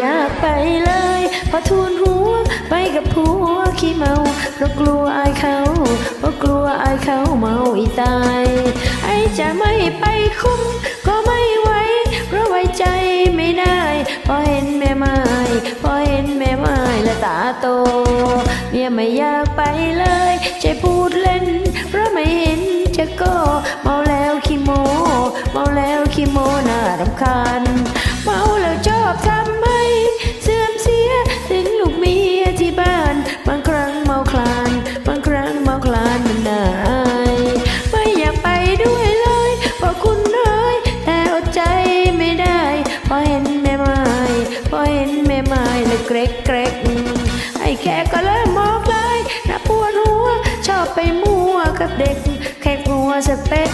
อยากไปเลยเพอทูลหัวไปกับผัวขี้เมาเพราะกลัวอายเขาเพราะกลัวอายเขาเมาอีตาย ไอจะไม่ไปคุ้มก็ไม่ไหวเพราะไว้ใจไม่ได้พอเห็นแม่ไม้พอเห็นแม่ไม้และตาโตเมียไม่อยากไปเลยใจพูดเล่น เพราะไม่เห็นจะก็เม ไม้เลยเกรกเกรกไอ้แค่ก็เริ่มมอกเลยนะปวดหัว ชอบไปมั่วกับเด็ก แค่หัวสเปก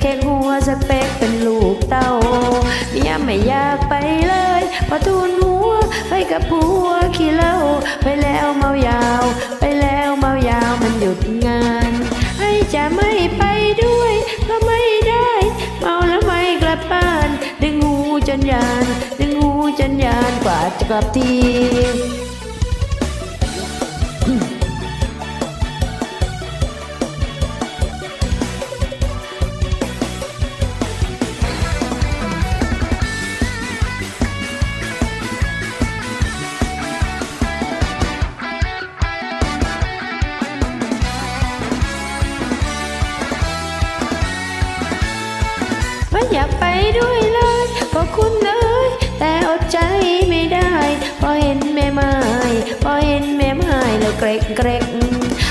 แค่หัวสเปกเป็นลูกเต้าเนี่ยไม่อยากไปเลยพอทูนหัวไปกับผัวขี้เล่า ยานดึงหูจันยานกว่าจะกลับทีไม่อยากไปด้วย เกรกเก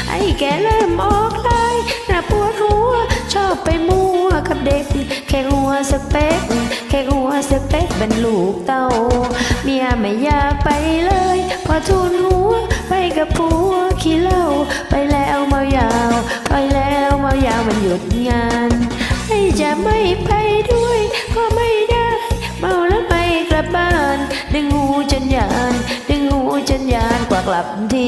ไอ้แกเริ่มออกลายน่าปวดหัว ชอบไปมั่วกับเด็ก แค่หัวสเปกแค่หัวสเปกเป็นลูกเต้า เมียไม่อยากไปเลย พอทูลหัว ไปกับผัวขี้เหล้าไปแล้วเมายาว ไปแล้วเมายาวมันหยุดงานให้จะไม่ไปด้วย งหูจนยาน ดึงหูจนยานกว่ากลับที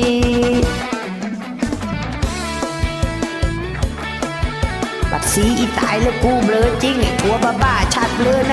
บัดสีอีตายแล้วกูเบลอจริงไอ้กลัวบ้าบ้าชัดเลยนะ